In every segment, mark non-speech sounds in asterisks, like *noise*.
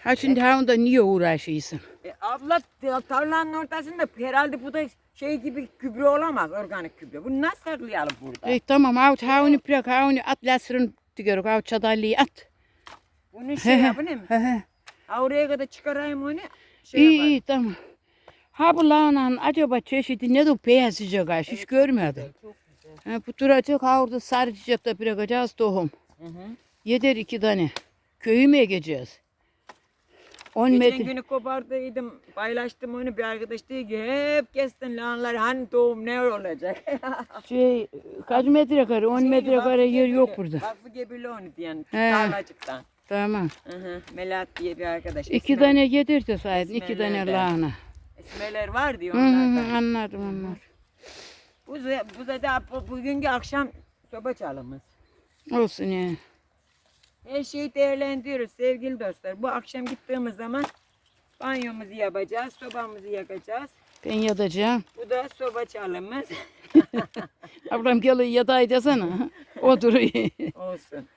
Ha şimdi ha onda niye uğraşıyorsun? E, abla ta- tarlanın ortasında herhalde bu da şey gibi gübre olamaz organik gübre. Bunu nasıl saklayalım burada? E, tamam ha ha onu bırak ha onu at lasırın diyor ha çadalıyı at. Bunu şey yapayım. He. Ha oraya kadar çıkarayım onu. Şey İyi yaparım. iyi tamam. Ha bu lahananın acaba çeşidi ne de beyaz sıcak ha hiç görmedim. Çok güzel. Ha, bu duracak ha orada sarı çiçekte bırakacağız tohum. Hı hı. Yeder iki tane. Köyü mü ekeceğiz? 10 Geçen metre. günü kopardıydım, paylaştım onu bir arkadaş dedi ki hep kestin lanlar hani doğum ne olacak? *laughs* Şey, kaç metre kare? 10 metre kare yer yok burada. Vakfı gebili onu diyen He. tarlacıktan. Tamam. Hı hı. Melat diye bir arkadaş. İki İsmail- tane yedir de saydın. iki tane İsmail'lerden. lahana. İsmailer var diyor Hı hı, onlardan. anladım anladım. Bu, ze- bu zaten bu- bugünkü akşam soba çalımız. Olsun ya. Her şeyi değerlendiriyoruz sevgili dostlar. Bu akşam gittiğimiz zaman banyomuzu yapacağız, sobamızı yakacağız. Ben yatacağım. Bu da soba çalımız. *laughs* Ablam gel yatay desene. O duruyor. Olsun.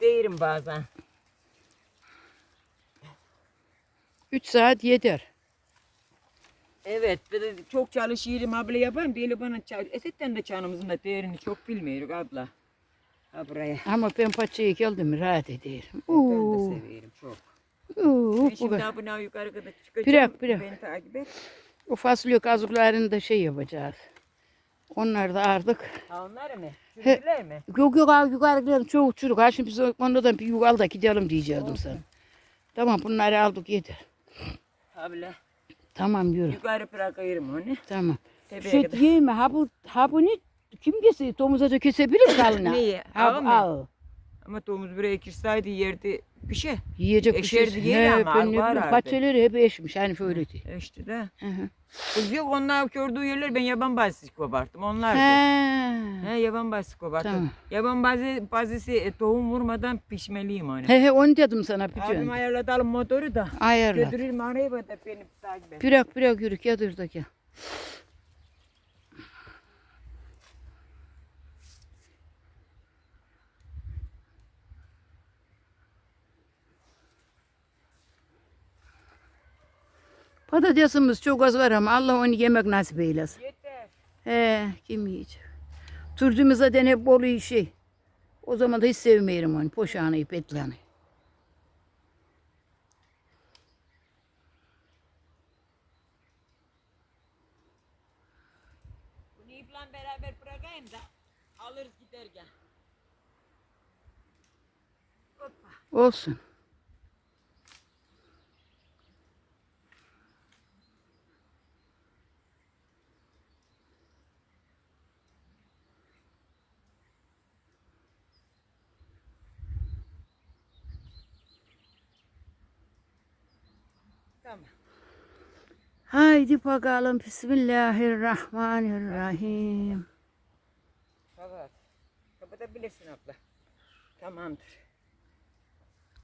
Değirim bazen. 3 saat yeter. Evet, çok çalışıyorum abla yaparım. Deli bana çal. Esetten de çanımızın da değerini çok bilmiyoruz abla. Ha buraya. Ama ben paçaya geldim rahat ederim. Ben de Oo, severim çok. oo, Ben bu şimdi kadar. abone yukarı kadar çıkacağım. Bırak, bırak. Beni takip et. O fasulye kazıklarını da şey yapacağız. Onlar da artık. Ha onlar mı? He. Sürdüler mi? Yok yok abi yukarıdakilerin çok çürük. Ha şimdi biz onlardan bir yukarı da gidelim diyecektim sana. Tamam bunları aldık yeter. Abla Tamam yürü. yukarı bırakıyorum onu. Tamam. Tepeye Şey kadar. yeme ha bu ha bu ne? Kim kese domuzaca kesebilir *coughs* kalına. Neyi? Bu mı? al. Ama domuz buraya girseydi yerde bir şey. Yiyecek bir şey. Eşerdi yeri ama, ben ne bileyim. Paçeleri hep eşmiş hani öyle değil. E İşte de. Hı hı. Kız yok onlar gördüğü yerler ben yaban bazisi koparttım. Onlar He. He yaban bazisi koparttım. Tamam. Yaban bazisi e, tohum vurmadan pişmeliyim onu. He he onu dedim sana Abim bütün. ayarlatalım motoru da. Ayarla. Götürürüm arayı da beni takip et. Bırak bırak yürü yadır da gel. Patatesimiz çok az var ama Allah onu yemek nasip eylesin. Yeter. He, kim yiyecek? Turcumuz zaten hep bolu şey. O zaman da hiç sevmiyorum onu. Poşağını, ipetlerini. Bunu iple beraber bırakayım da alırız giderken. Olsun. Tamam. Haydi bakalım. Bismillahirrahmanirrahim. Kapat. Kapatabilirsin abla. Tamamdır.